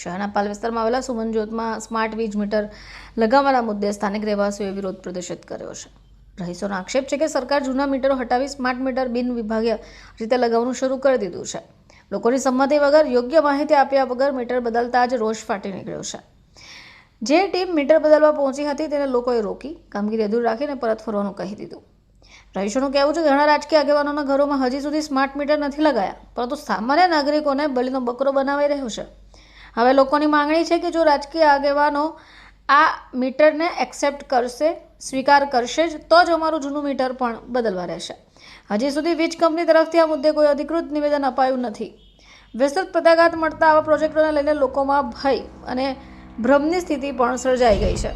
શહેરના પાલ વિસ્તારમાં આવેલા સુમનજોતમાં સ્માર્ટ વીજ મીટર લગાવવાના મુદ્દે સ્થાનિક રહેવાસીઓએ વિરોધ પ્રદર્શિત કર્યો છે. રહીશોનો આક્ષેપ છે કે સરકાર જૂના મીટરો હટાવી સ્માર્ટ મીટર બિન વિભાગીય રીતે લગાવવાનું શરૂ કરી દીધું છે. લોકોની સંમતિ વગર યોગ્ય માહિતી આપ્યા વગર મીટર બદલતા જ રોષ ફાટી નીકળ્યો છે. જે ટીમ મીટર બદલવા પહોંચી હતી તેને લોકોએ રોકી, કામગીરી અધૂર રાખીને પરત ફરવાનું કહી દીધું. રહીશોનું કહેવું છે, ઘણા રાજકીય આગેવાનોના ઘરોમાં હજી સુધી સ્માર્ટ મીટર નથી લગાયા, પરંતુ સામાન્ય નાગરિકોને બલીનો બકરો બનાવાઈ રહ્યો છે. હવે લોકોની માંગણી છે કે જો રાજકીય આગેવાનો આ મીટરને એક્સેપ્ટ કરશે, સ્વીકાર કરશે જ, તો જ અમારું જૂનું મીટર પણ બદલવા રહેશે. હજી સુધી વીજ કંપની તરફથી આ મુદ્દે કોઈ અધિકૃત નિવેદન અપાયું નથી. વિસ્તૃત પ્રત્યાઘાત મળતા આવા પ્રોજેક્ટોને લઈને લોકોમાં ભય અને ભ્રમની સ્થિતિ પણ સર્જાઈ ગઈ છે.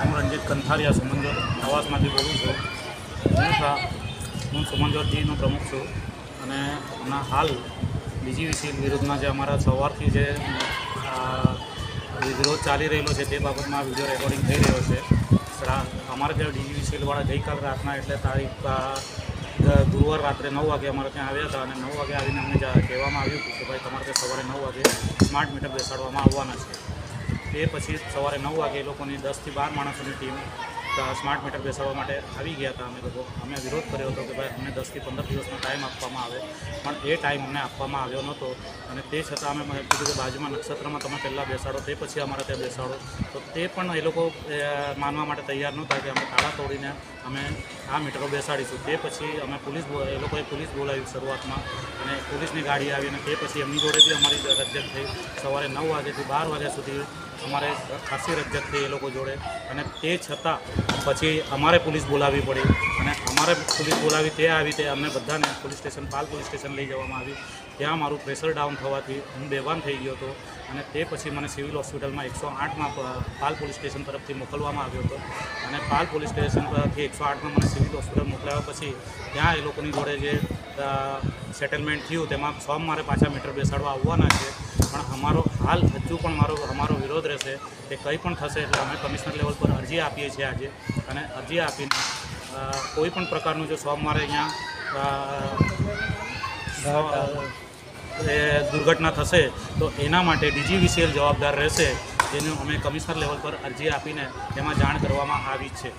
હું રંજીત કંથારિયા સુમંજોર નવાસમાંથી બોલું છું. હું સુમંજોરજીનો પ્રમુખ છું અને હમણાં હાલ બીજી વિષય વિરુદ્ધમાં જે અમારા સવારથી જે વિરોધ ચાલી રહેલો છે તે બાબતમાં વીડિયો રેકોર્ડિંગ થઈ રહ્યો છે. અમારે ત્યાં ડીજીવીસીએલવાળા ગઈકાલ રાતના, એટલે તારીખ ગુરુવાર રાત્રે નવ વાગે અમારે ત્યાં આવ્યા હતા અને નવ વાગે આવીને અમને કહેવામાં આવ્યું હતું કે ભાઈ તમારે ત્યાં સવારે નવ વાગે સ્માર્ટ મીટર બેસાડવામાં આવવાના છે. તે પછી સવારે નવ વાગે એ લોકોની દસથી બાર માણસોની ટીમ સ્માર્ટ મીટર બેસાડવા માટે આવી ગયા હતા અમે લોકો. અમે વિરોધ કર્યો હતો કે ભાઈ અમને દસથી પંદર દિવસનો ટાઈમ આપવામાં આવે. પણ એ ટાઈમ અમને આપવામાં આવ્યો નહોતો. અને તે છતાં અમે કીધું કે બાજુમાં નક્ષત્રમાં તમે પહેલાં બેસાડો, તે પછી અમારે ત્યાં બેસાડો. તો તે પણ એ લોકો માનવા માટે તૈયાર નહોતા કે અમે તાળા તોડીને અમે આ મીટરો બેસાડીશું. તે પછી અમે પોલીસ એ લોકોએ પોલીસ બોલાવી શરૂઆતમાં. અને પોલીસની ગાડી આવી અને તે પછી એમની જોડેથી અમારી રજત થઈ. સવારે નવ વાગ્યાથી બાર વાગ્યા સુધી અમારે ખાસી રજત થઈ એ લોકો જોડે. અને તે છતાં પછી અમારે પોલીસ બોલાવવી પડી. અને અમારે પોલીસ બોલાવી તે આવી તે અમને બધાને police station, Pal police station લઈ જવામાં આવી. ત્યાં મારું પ્રેશર ડાઉન થવાથી હું બેભાન થઈ ગયો હતો અને તે પછી મને સિવિલ હોસ્પિટલમાં એકસો આઠમાં પાલ પોલીસ સ્ટેશન તરફથી મોકલવામાં આવ્યો હતો. અને પાલ પોલીસ સ્ટેશન પરથી એકસો આઠમાં મને સિવિલ હોસ્પિટલ મોકલાવ્યા પછી ત્યાં એ લોકોની જોડે જે સેટલમેન્ટ થયું તેમાં સોમવારે પાછા મીટર બેસાડવા આવવાના છે. પણ અમારો હાલ હજુ પણ મારો અમારો વિરોધ રહેશે કે કંઈ પણ થશે એટલે અમે કમિશનર લેવલ પર અરજી આપીએ છીએ આજે. અને અરજી આપીને કોઈ પણ પ્રકારનું જો સોમવારે અહીંયા અ, એ દુર્ઘટના થશે, તો એના માટે ડીજીવીસીએલ જવાબદાર રહેશે, જેનું અમે કમિશનર લેવલ પર અરજી આપીને તેમાં જાણ કરવામાં આવી છે.